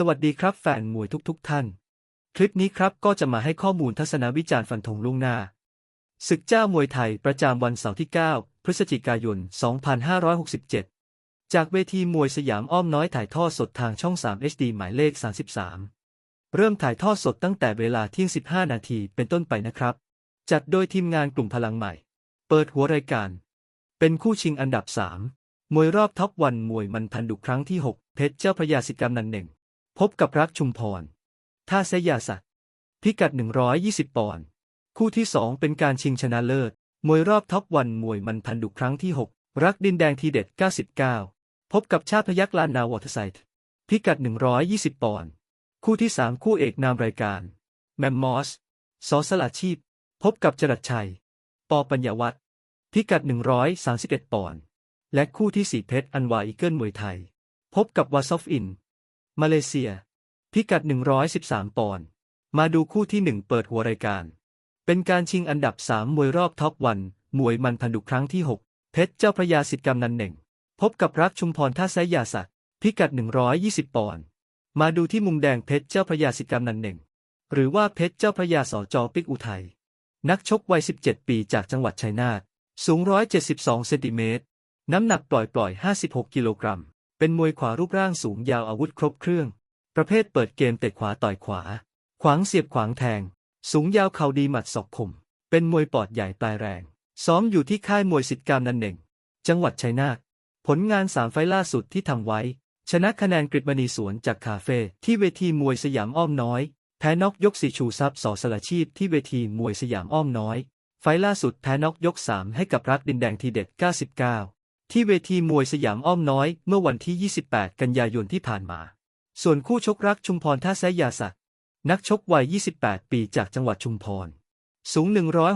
สวัสดีครับแฟนมวยทุกๆทท่าน คลิปนี้ครับก็จะมาให้ข้อมูลทัศนวิจารณ์ฟันธงล่วงหน้า ศึกเจ้ามวยไทยประจำวันเสาร์ที่ 9 พฤศจิกายน 2567 จากเวทีมวยสยามอ้อมน้อยถ่ายทอดสดทางช่อง 3 HD หมายเลข 33 เริ่มถ่ายทอดสดตั้งแต่เวลาเที่ยง 15 นาทีเป็นต้นไปนะครับ จัดโดยทีมงานกลุ่มพลังใหม่ เปิดหัวรายการ เป็นคู่ชิงอันดับ 3 มวยรอบท็อปวันมวยมันพันดุครั้งที่ 6 เพชรเจ้าพระยาสิทธิ์กำนันหนึ่ง พบกับรักชุมพร ท่าเซยาสักดิ์พิกัด 120 ปอนด์ คู่ที่ 2 เป็นการชิงชนะเลิศ มวยรอบท็อปวันมวยมันพันดุครั้งที่ 6 รักดินแดงทีเด็ด 99 พบกับชาติพยักลานนาวอเตอร์ไซด์พิกัด 120 ปอนด์ คู่ที่ 3 คู่เอกนามรายการ แมมมอสสอสลาชีพ พบกับจรัสชัย ปอปัญญาวัฒน์พิกัด 131 ปอนด์ และคู่ที่ 4 เพชรอันวาอีเกิลมวยไทย พบกับวาซอฟอิน มาเลเซีย พิกัด 113 ปอนด์ มาดูคู่ที่ 1 เปิดหัวรายการ เป็นการชิงอันดับ 3 มวยรอบท็อปวัน มวยมันพันดุครั้งที่ 6 เพชรเจ้าพระยาสิทธิ์กำนันเหน่ง พบกับรักชุมพรท่าไซยาสักดิ์พิกัด 120 ปอนด์ มาดูที่มุมแดงเพชรเจ้าพระยาสิทธิ์กำนันเหน่ง หรือว่าเพชรเจ้าพระยาสอจอปิกอุทัย นักชกวัย 17 ปีจากจังหวัดชัยนาท สูง 172 เซนติเมตร น้ำหนักปล่อยๆ56 กิโลกรัม เป็นมวยขวารูปร่างสูงยาวอาวุธครบเครื่อง ประเภทเปิดเกมเตะขวาต่อยขวา ขวางเสียบขวางแทง สูงยาวเข่าดีหมัดศอกคม เป็นมวยปอดใหญ่ปลายแรง ซ้อมอยู่ที่ค่ายมวยสิทธิ์กามนันเน่ง จังหวัดชัยนาท ผลงานสามไฟล์ล่าสุดที่ทำไว้ ชนะคะแนนกฤษมณีสวนจากคาเฟ่ที่เวทีมวยสยามอ้อมน้อย แพ้นอกยกสี่ชูซับสอสละชีพที่เวทีมวยสยามอ้อมน้อย ไฟล์ล่าสุดแพ้นอกยกสามให้กับรักดินแดงทีเด็ด 99 ที่เวทีมวยสยามอ้อมน้อยเมื่อวันที่ 28 กันยายนที่ผ่านมา ส่วนคู่ชกรักชุมพรท่าแซยาสักดิ์นักชกวัย 28 ปีจากจังหวัดชุมพร สูง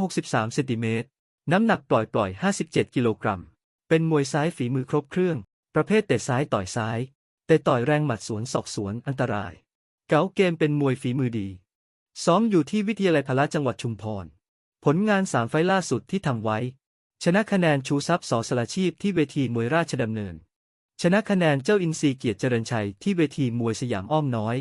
163 เซนติเมตร น้ำหนักปล่อยปล่อย 57 กิโลกรัม เป็นมวยซ้ายฝีมือครบเครื่อง ประเภทเตะซ้ายต่อยซ้ายแต่ต่อยแรงหมัดสวนศอกสวนอันตราย เก๋าเกมเป็นมวยฝีมือดี ซ้อมอยู่ที่วิทยาลัยพละจังหวัดชุมพร ผลงานสามไฟล์ล่าสุดที่ทำไว้ ชนะคะแนนชูซับสอสลาชีพที่เวทีมวยราชดำเนิน ชนะคะแนนเจ้าอินทรีเกียรติเจริญชัยที่เวทีมวยสยามอ้อมน้อย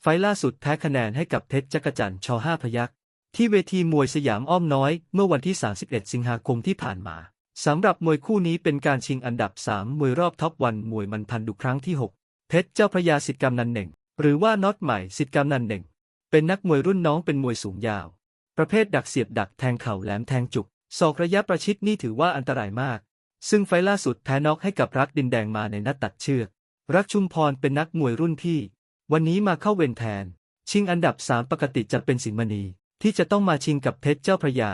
ไฟล่าสุดแพ้คะแนนให้กับเพชรจักรจันทร์ชห้าพยักษ์ที่เวทีมวยสยามอ้อมน้อย เมื่อวันที่ 31 สิงหาคมที่ผ่านมาสำหรับมวยคู่นี้เป็นการชิงอันดับ 3 มวยรอบท็อปวันมวยมันพันดุครั้งที่ 6 เพชรเจ้าพระยาสิทธิ์กำนันเหน่ง หรือว่าน็อตใหม่สิทธิ์กำนันเหน่ง เป็นนักมวยรุ่นน้องเป็นมวยสูงยาว ประเภทดักเสียบดักแทงเข่าแหลมแทงจุก ศอกระยะประชิดนี่ถือว่าอันตรายมาก ซึ่งไฟล่าสุดแพ้น็อกให้กับรักดินแดงมาในนัดตัดเชือก รักชุมพรเป็นนักมวยรุ่นพี่ วันนี้มาเข้าเวรแทน ชิงอันดับ3ปกติจะเป็นสิงห์มณี ที่จะต้องมาชิงกับเพชรเจ้าพระยา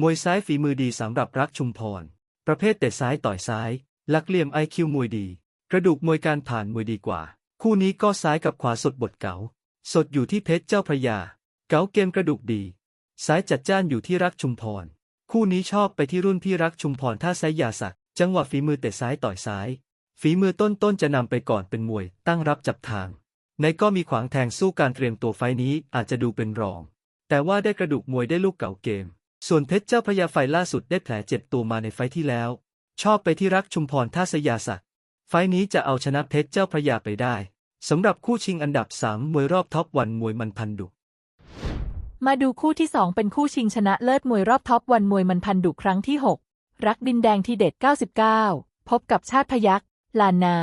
มวยซ้ายฝีมือดีสำหรับรักชุมพร ประเภทเตะซ้ายต่อยซ้ายหลักเหลี่ยมไอคิวมวยดี กระดูกมวยการผ่านมวยดีกว่า คู่นี้ก็ซ้ายกับขวาสดบทเก๋า สดอยู่ที่เพชรเจ้าพระยา เก๋าเกมกระดูกดี ซ้ายจัดจ้านอยู่ที่รักชุมพร คู่นี้ชอบไปที่รุ่นพี่รักชุมพรท่าไซยาสักดิ์จังหวะฝีมือเตะซ้ายต่อยซ้าย ฝีมือต้นๆจะนำไปก่อนเป็นมวย ตั้งรับจับทาง ในก็มีขวางแทงสู้การเตรียมตัวไฟนี้อาจจะดูเป็นรอง แต่ว่าได้กระดูกมวยได้ลูกเก่าเกม ส่วนเพชรเจ้าพระยาไฟล่าสุดได้แผลเจ็บตัวมาในไฟที่แล้ว ชอบไปที่รักชุมพรท่าสยาสักดิ์ไฟนี้จะเอาชนะเพชรเจ้าพระยาไปได้สำหรับคู่ชิงอันดับ3มวยรอบท็อปวันมวยมันพันดุ มาดูคู่ที่ 2 เป็นคู่ชิงชนะเลิศมวยรอบท็อปวันมวยมันพันดุครั้งที่ 6 รักดินแดงทีเด็ด 99 พบกับชาติพยักลานนา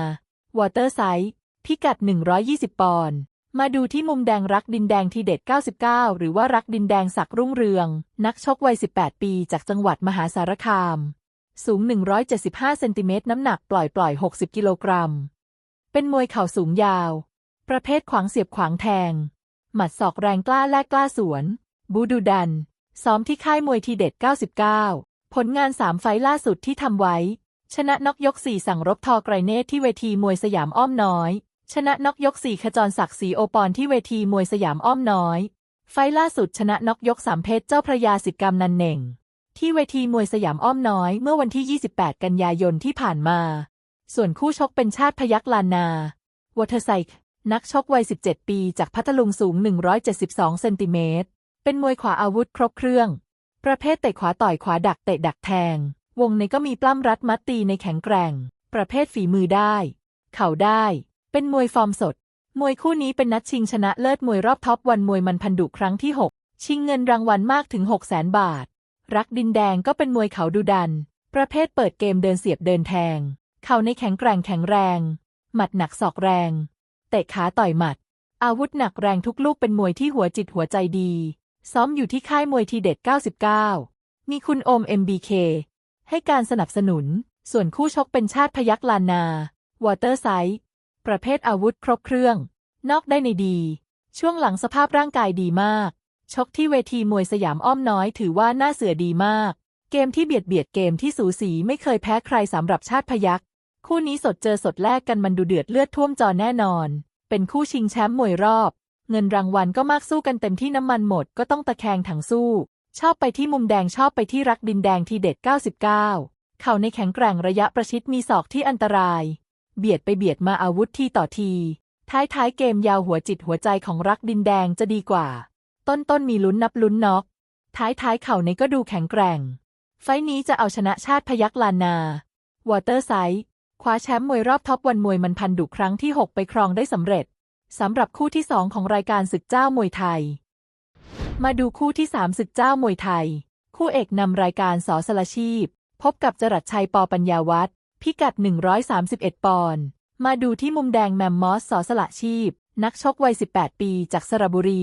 วอเตอร์ไซด์พิกัด 120 ปอนด์มาดูที่มุมแดงรักดินแดงทีเด็ด 99 หรือว่ารักดินแดงศักรุ่งเรือง นักชกวัย 18 ปีจากจังหวัดมหาสารคาม สูง 175 เซนติเมตรน้ำหนักปล่อยปล่อย 60 กิโลกรัม เป็นมวยเข่าสูงยาว ประเภทขวางเสียบขวางแทง หมัดศอกแรงกล้าแลกกล้าสวน บูดูดัน ซ้อมที่ค่ายมวยทีเด็ด 99 ผลงาน3ไฟล่าสุดที่ทำไว้ ชนะน็อกยก4สั่งรบทอไกรเนตที่เวทีมวยสยามอ้อมน้อย ชนะน็อกยก4ขจรศักดิ์ศรีโอปอนที่เวทีมวยสยามอ้อมน้อย ไฟล่าสุดชนะน็อกยก3เพชรเจ้าพระยาสิทธิ์กำนันเหน่ง ที่เวทีมวยสยามอ้อมน้อยเมื่อวันที่ 28 กันยายนที่ผ่านมา ส่วนคู่ชกเป็นชาติพยักลานนาวอเทอร์ไซค์ นักชกวัย 17 ปีจากพัทลุงสูง 172 เซนติเมตร เป็นมวยขวาอาวุธครบเครื่อง ประเภทเตะขวาต่อยขวาดักเตะดักแทง วงในก็มีปล้ำรัดมัดตีในแข็งแกร่ง ประเภทฝีมือได้ เข่าได้ เป็นมวยฟอร์มสด มวยคู่นี้เป็นนัดชิงชนะเลิศมวยรอบท็อปวันมวยมันพันดุครั้งที่ 6 ชิงเงินรางวัลมากถึง 6 0 0 0 0 0 บาท รักดินแดงก็เป็นมวยเขาดูดัน ประเภทเปิดเกมเดินเสียบเดินแทง เข่าในแข็งแกร่งแข็งแรง หมัดหนักศอกแรง ตะขาต่อยหมัด อาวุธหนักแรงทุกลูกเป็นมวยที่หัวจิตหัวใจดี ซ้อมอยู่ที่ค่ายมวยทีเด็ด 99 มีคุณโอม MBK ให้การสนับสนุน ส่วนคู่ชกเป็นชาติพยักลานนา วอเตอร์ไซด์ประเภทอาวุธครบเครื่อง นอกได้ในดี ช่วงหลังสภาพร่างกายดีมาก ชกที่เวทีมวยสยามอ้อมน้อยถือว่าน่าเสือดีมาก เกมที่เบียดเบียดเกมที่สูสีไม่เคยแพ้ใครสำหรับชาติพยัก คู่นี้สดเจอสดแลกกันมันดูเดือดเลือดท่วมจอแน่นอน เป็นคู่ชิงแชมป์มวยรอบ เงินรางวัลก็มากสู้กันเต็มที่น้ำมันหมดก็ต้องตะแคงถังสู้ ชอบไปที่มุมแดงชอบไปที่รักดินแดงทีเด็ด 99 เข่าในแข็งแกร่งระยะประชิดมีศอกที่อันตราย เบียดไปเบียดมาอาวุธทีต่อที ท้ายท้ายๆเกมยาวหัวจิตหัวใจของรักดินแดงจะดีกว่า ต้นต้นๆมีลุ้นนับลุ้นน็อก ท้ายท้ายๆเข่าในก็ดูแข็งแกร่ง ไฟนี้จะเอาชนะชาติพยักลานนาวอเตอร์ไซด์ คว้าแชมป์มวยรอบท็อปวันมวยมันพันดุครั้งที่ 6 ไปครองได้สำเร็จสำหรับคู่ที่ 2 ของรายการศึกเจ้ามวยไทย มาดูคู่ที่ 3 ศึกเจ้ามวยไทย คู่เอกนำรายการสอสละชีพ พบกับจรัสชัยปอปัญญาวัฒน์พิกัด 131 ปอนด์มาดูที่มุมแดงแมมมอสสอสละชีพ นักชกวัย 18 ปีจากสระบุรี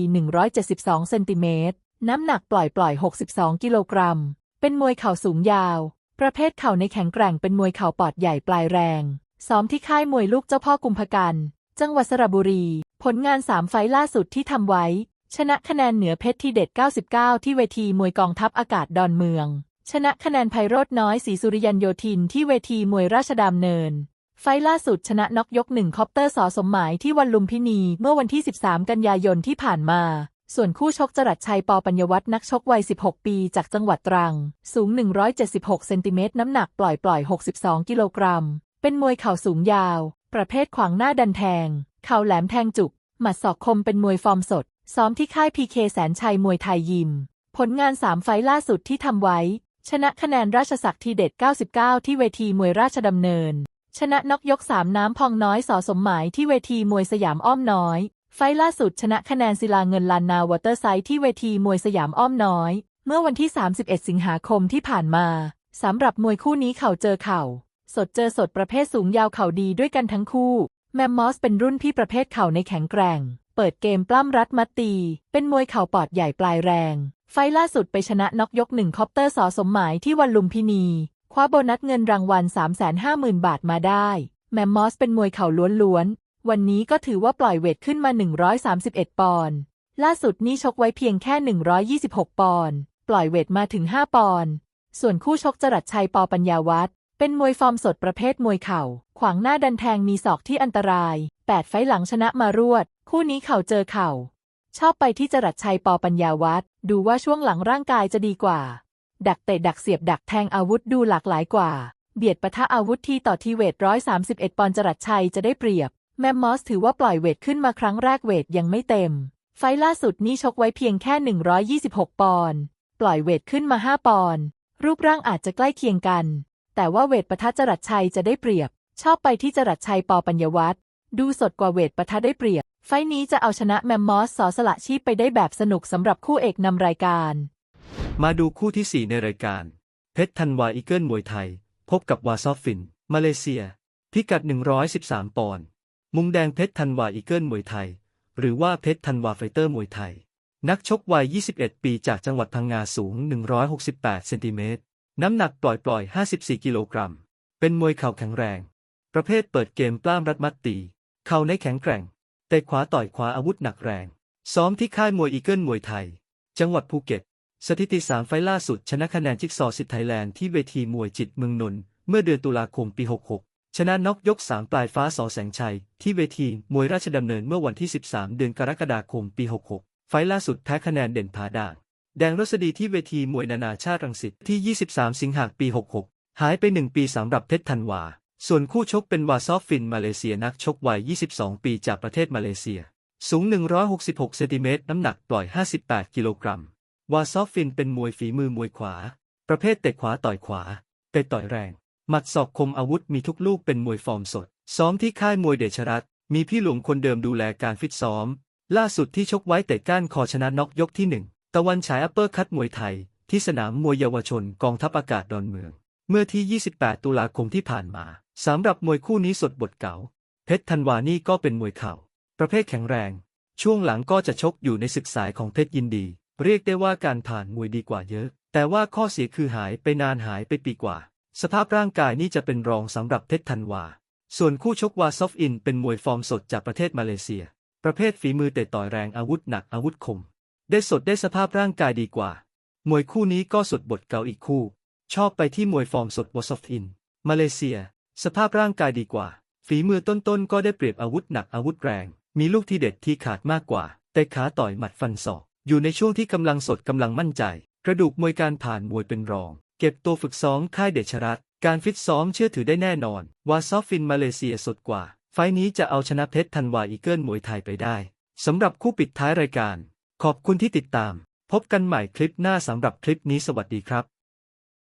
172 เซนติเมตร น้ำหนักปล่อยปล่อย 62 กิโลกรัม เป็นมวยเข่าสูงยาว ประเภทเข่าในแข็งแกร่งเป็นมวยเข่าปอดใหญ่ปลายแรง ซ้อมที่ค่ายมวยลูกเจ้าพ่อกุมภกัน จังหวัดสระบุรี ผลงาน3ไฟล์ล่าสุดที่ทำไว้ ชนะคะแนนเหนือเพชรที่เด็ด 99 ที่เวทีมวยกองทัพอากาศดอนเมือง ชนะคะแนนไพโรจน้อยศรีสุริยันโยธินที่เวทีมวยราชดำเนิน ไฟล์ล่าสุดชนะน็อกยกหนึ่งคอปเตอร์สอสมหมายที่วันลุมพินีเมื่อวันที่ 13 กันยายนที่ผ่านมา ส่วนคู่ชกจรัสชัยปอปัญญวัฒน์นักชกวัย 16 ปีจากจังหวัดตรัง สูง 176 เซนติเมตรน้ำหนักปล่อยปล่อย 62 กิโลกรัม เป็นมวยเข่าสูงยาว ประเภทขวางหน้าดันแทง เข่าแหลมแทงจุก หมัดศอกคมเป็นมวยฟอร์มสด ซ้อมที่ค่ายพีเคแสนชัยมวยไทยยิม ผลงาน 3 ไฟล์ล่าสุดที่ทำไว้ ชนะคะแนนราชศักดิ์ทีเด็ด 99 ที่เวทีมวยราชดำเนิน ชนะน็อกยก3น้ำพองน้อยสอสมหมายที่เวทีมวยสยามอ้อมน้อย ไฟล่าสุดชนะคะแนนศิลาเงินลานนาวอเตอร์ไซด์ที่เวทีมวยสยามอ้อมน้อย เมื่อวันที่ 31 สิงหาคมที่ผ่านมาสำหรับมวยคู่นี้เข่าเจอเข่า สดเจอสดประเภทสูงยาวเข่าดีด้วยกันทั้งคู่ แมมมอสเป็นรุ่นพี่ประเภทเข่าในแข็งแกร่ง เปิดเกมปล้ำรัดมัดตี เป็นมวยเข่าปอดใหญ่ปลายแรง ไฟล่าสุดไปชนะน็อกยกหนึ่งคอปเตอร์สอสมหมายที่วันลุมพินี คว้าโบนัสเงินรางวัล 350,000 บาทมาได้ แมมมอสเป็นมวยเข่าล้วน วันนี้ก็ถือว่าปล่อยเวทขึ้นมา 131 ปอนด์ ล่าสุดนี่ชกไว้เพียงแค่ 126 ปอนด์ ปล่อยเวทมาถึง 5 ปอนด์ ส่วนคู่ชกจรัสชัยปอปัญญาวัฒน์เป็นมวยฟอร์มสดประเภทมวยเข่า ขวางหน้าดันแทงมีศอกที่อันตราย 8 ไฟหลังชนะมารวด คู่นี้เข่าเจอเข่า ชอบไปที่จรัสชัยปอปัญญาวัฒน์ดูว่าช่วงหลังร่างกายจะดีกว่า ดักเตะดักเสียบดักแทงอาวุธดูหลากหลายกว่า เบียดปะทะอาวุธที่ต่อทีเวทร้อยสาสิบเอ็ดปอนด์จรัสชัยจะได้เปรียบ แมมมอสถือว่าปล่อยเวทขึ้นมาครั้งแรกเวทยังไม่เต็ม ไฟล่าสุดนี่ชกไว้เพียงแค่ 126 ปอนด์ปล่อยเวทขึ้นมา 5 ปอนด์รูปร่างอาจจะใกล้เคียงกัน แต่ว่าเวทปะทะจรัสชัยจะได้เปรียบ ชอบไปที่จรัสชัยปอปัญญวัฒน์ดูสดกว่าเวทปะทะได้เปรียบ ไฟนี้จะเอาชนะแมมมอสสอสละชีพไปได้แบบสนุกสำหรับคู่เอกนำรายการ มาดูคู่ที่ 4 ในรายการ เพชรธันวาอีเกิลมวยไทย พบกับวาซอฟฟิน มาเลเซีย พิกัด 113 ปอนด์ มุมแดงเพชรธันวาอีเกิลมวยไทย หรือว่าเพชรธันวาไฟเตอร์มวยไทย นักชกวัย 21 ปีจากจังหวัดพังงาสูง 168 เซนติเมตร น้ำหนักปล่อยปล่อย54 กิโลกรัม เป็นมวยเข่าแข็งแรง ประเภทเปิดเกมปล้ามรัดมัดตี เข่าในแข็งแกร่ง เตะขวาต่อยขวาอาวุธหนักแรง ซ้อมที่ค่ายมวยอีเกิลมวยไทย จังหวัดภูเก็ต สถิติ 3 ไฟล่าสุดชนะคะแนนจิ๊กซอสิทธิ์ไทยแลนด์ที่เวทีมวยจิตเมืองนนท์เมื่อเดือนตุลาคมปี 66 ชนะน็อกยก 3 ปลายฟ้าสอแสงชัย ที่เวทีมวยราชดำเนินเมื่อวันที่ 13 เดือนกรกฎาคม ปี 66 ไฟล์ล่าสุดแพ้คะแนนเด่นผาด่างแดงรสดีที่เวทีมวยนานาชาติรังสิตที่ 23 สิงหาคมปี 66 หายไป 1 ปีสำหรับเพชรธันวา ส่วนคู่ชกเป็นวาซอฟฟินมาเลเซียนักชกวัย 22 ปีจากประเทศมาเลเซีย สูง 166 เซนติเมตรน้ำหนักปล่อย 58 กิโลกรัม วาซอฟฟินเป็นมวยฝีมือมวยขวา ประเภทเตะขวาต่อยขวาเตะต่อยแรง หมัดศอกคมอาวุธมีทุกลูกเป็นมวยฟอร์มสด ซ้อมที่ค่ายมวยเดชรัตมีพี่หลวงคนเดิมดูแลการฟิตซ้อม ล่าสุดที่ชกไว้แต่ก้านคอชนะน็อกยกที่หนึ่งตะวันฉายอัปเปอร์คัตมวยไทย ที่สนามมวยเยาวชนกองทัพอากาศดอนเมือง เมื่อที่ 28 ตุลาคมที่ผ่านมาสำหรับมวยคู่นี้สดบทเก่า เพชรธันวานี่ก็เป็นมวยเข่า ประเภทแข็งแรง ช่วงหลังก็จะชกอยู่ในศึกสายของเพชรยินดี เรียกได้ว่าการผ่านมวยดีกว่าเยอะ แต่ว่าข้อเสียคือหายไปนานหายไปปีกว่า สภาพร่างกายนี่จะเป็นรองสำหรับเพชรธันวา ส่วนคู่ชกวาซอฟอิน เป็นมวยฟอร์มสดจากประเทศมาเลเซีย ประเภทฝีมือเตะต่อยแรงอาวุธหนักอาวุธคม ได้สดได้สภาพร่างกายดีกว่า มวยคู่นี้ก็สดบทเก่าอีกคู่ ชอบไปที่มวยฟอร์มสดวอซอฟอิน มาเลเซีย สภาพร่างกายดีกว่า ฝีมือต้นๆก็ได้เปรียบอาวุธหนักอาวุธแรง มีลูกที่เด็ดที่ขาดมากกว่า แต่ขาต่อยหมัดฟันศอก อยู่ในช่วงที่กำลังสดกำลังมั่นใจ กระดูกมวยการผ่านมวยเป็นรอง เก็บตัวฝึกซ้อมค่ายเดชรัตการฟิตซ้อมเชื่อถือได้แน่นอน วาซอฟฟินมาเลเซียสดกว่า ไฟนี้จะเอาชนะเพชรธันวาอีเกิลมวยไทยไปได้สำหรับคู่ปิดท้ายรายการ ขอบคุณที่ติดตาม พบกันใหม่คลิปหน้าสำหรับคลิปนี้สวัสดีครับ